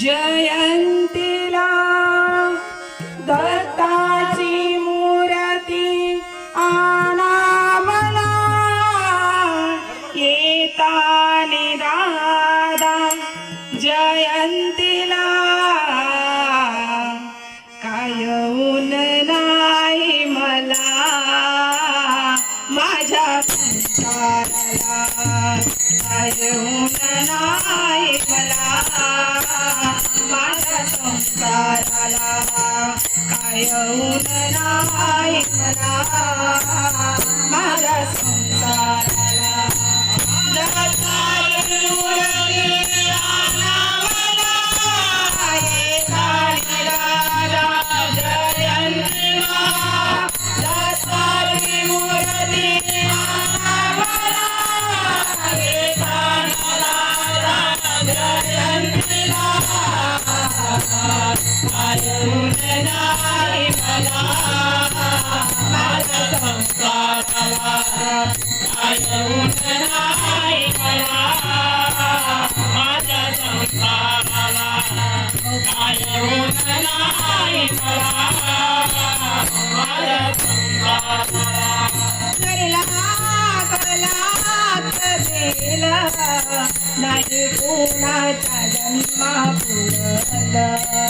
जयंतीला दत्ताची मूर्ती आणावला येतानी दादा जयंतीला काय ऊन नाही मला माझ्या संसाराला काय ऊन नाही मला माझ्या संसाराला काय ऊन नाही मला? माझ्या नाही कोणाचा जन्मा पुरला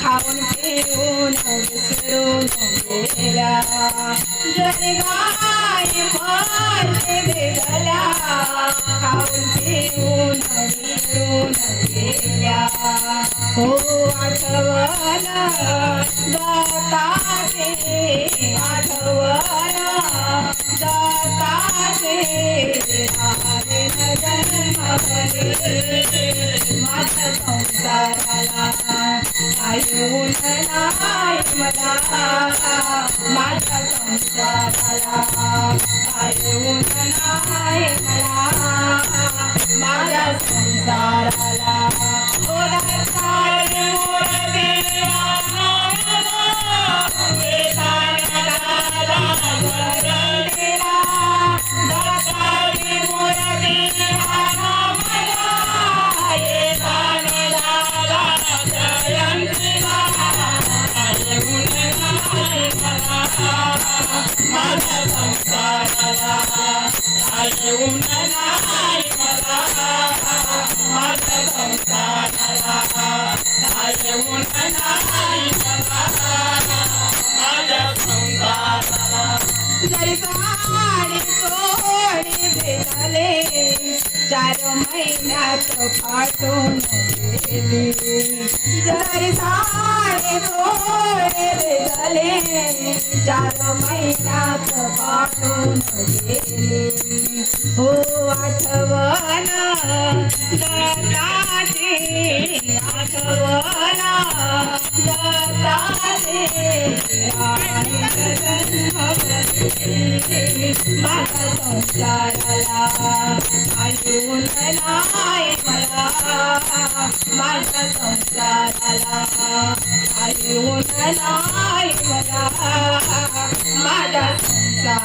खाऊन पिऊन विसरून गेला गरगाय माय गेला खाऊन माझ्या संसाराला आयुन नाही मला माझ्या संसाराला चार महिन्यात पाठवून गेली जरी साडी गेले चार महिन्यात पाठवून गेले हो आठवण दत्ताची आठवण दत्ताची आणि संसाराला आयुन नाही मला. माझा संसाराला आयुन नाही.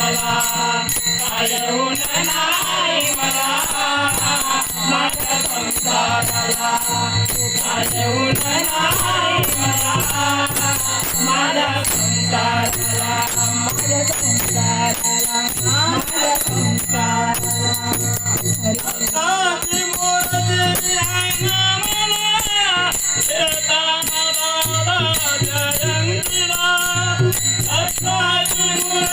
दत्ताची काय नाही मला माझ्या संसाराला काय नाही मला माझ्या संसाराला माझ्या संसाराला माझ्या संसाराला